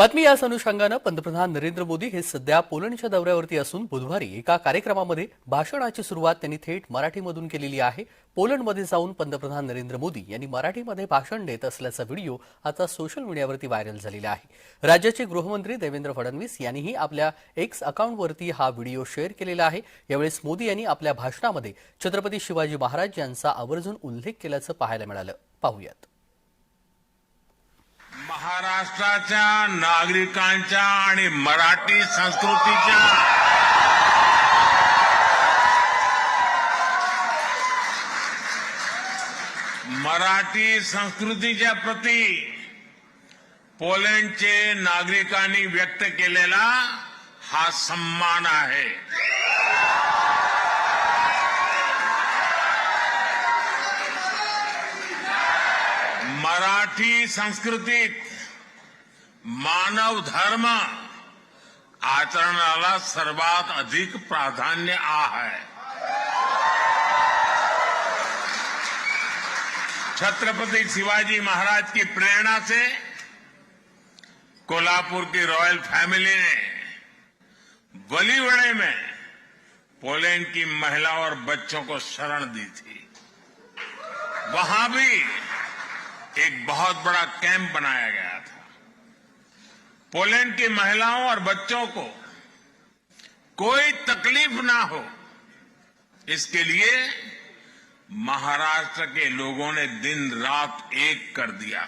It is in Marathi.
बातमी याच अनुषंगानं पंतप्रधान नरेंद्र मोदी हे सध्या पोलंडच्या दौऱ्यावरती असून बुधवारी एका कार्यक्रमामध्ये भाषणाची सुरुवात त्यांनी थेट मराठीमधून केलेली आहे. पोलंडमध्ये जाऊन पंतप्रधान नरेंद्र मोदी यांनी मराठीमध्ये भाषण देत असल्याचा व्हिडिओ आता सोशल मीडियावरती व्हायरल झालेला आहे. राज्याचे गृहमंत्री देवेंद्र फडणवीस यांनीही आपल्या एक्स अकाउंटवरती हा व्हिडिओ शेअर केलेला आहे. यावेळेस मोदी यांनी आपल्या भाषणामध्ये छत्रपती शिवाजी महाराज यांचा आवर्जून उल्लेख केल्याचं पाहायला मिळालं. पाहूयात. महाराष्ट्राच्या नागरिकांच्या आणि मराठी संस्कृतीच्या मराठी संस्कृतीच्या प्रती पोलंडचे नागरिकांनी व्यक्त केलेला हा सन्मान आहे. मराठी संस्कृतीत मानव धर्म आचरणाला सर्वात अधिक प्राधान्य आ है। छत्रपति शिवाजी महाराज की प्रेरणा से कोल्हापुर की रॉयल फैमिली ने बलीवड़े में पोलैंड की महिलाओं और बच्चों को शरण दी थी। वहाँ भी एक बहुत बड़ा कैंप बनाया गया था। पोलैंड की महिलाओं और बच्चों को कोई तकलीफ़ ना हो। इसके लिए महाराष्ट्र के लोगों ने दिन रात एक कर दिया